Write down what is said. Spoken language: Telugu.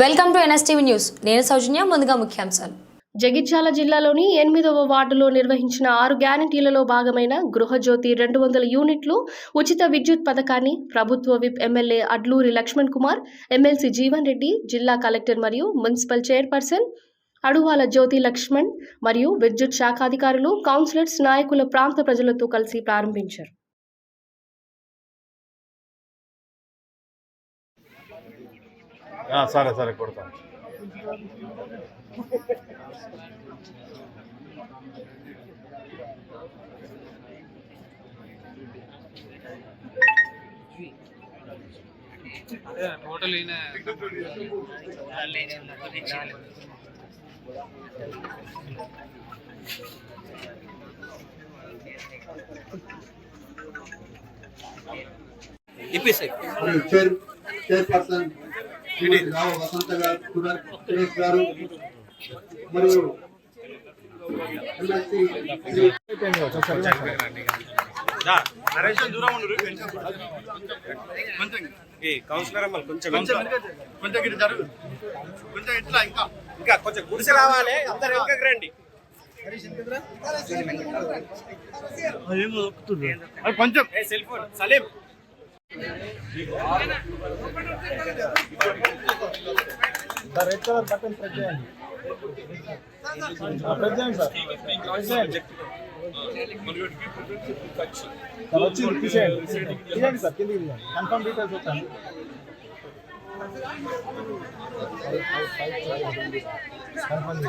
Welcome to NSTV news. నేను సౌజన్య ముందుగా ముఖ్యాంశాలు. జగిత్యాల జిల్లాలోని ఎనిమిదవ వార్డులో నిర్వహించిన ఆరు గ్యారంటీలలో భాగమైన గృహజ్యోతి రెండు వందల యూనిట్లు ఉచిత విద్యుత్ పథకాన్ని ప్రభుత్వ whip MLA Adluri Laxman Kumar MLC Jeevan Reddy జిల్లా కలెక్టర్ మరియు మున్సిపల్ చైర్పర్సన్ అడువాల జ్యోతి లక్ష్మణ్ మరియు విద్యుత్ శాఖ అధికారులు కౌన్సిలర్స్ నాయకుల ప్రాంత ప్రజలతో కలిసి ప్రారంభించారు. సరే సరే కొడతాను. టోటల్ ఈయన చైర్ చైర్పర్సన్ రావ వసంత గారు సుధర్ సురేష్ గారు మరియు ఎమ్మెల్సీ శ్రీ కౌన్సిలర్ అమ్మ కొంచెం ఇట్లా ఇంకా. ఇంకా కొంచెం గుడిసె రావాలి అందరు వెనకకి రండి. కొంచెం. ఏ cell phone. Saleem. Red colour button press చేయండి. ప్రెస్ చేయండి సార్. సార్ వచ్చింది తీసేయండి. తీయండి సార్ కిందికి తీయండి. కన్ఫర్మ్ డీటెయిల్స్ వచ్చాను కన్ఫర్మ్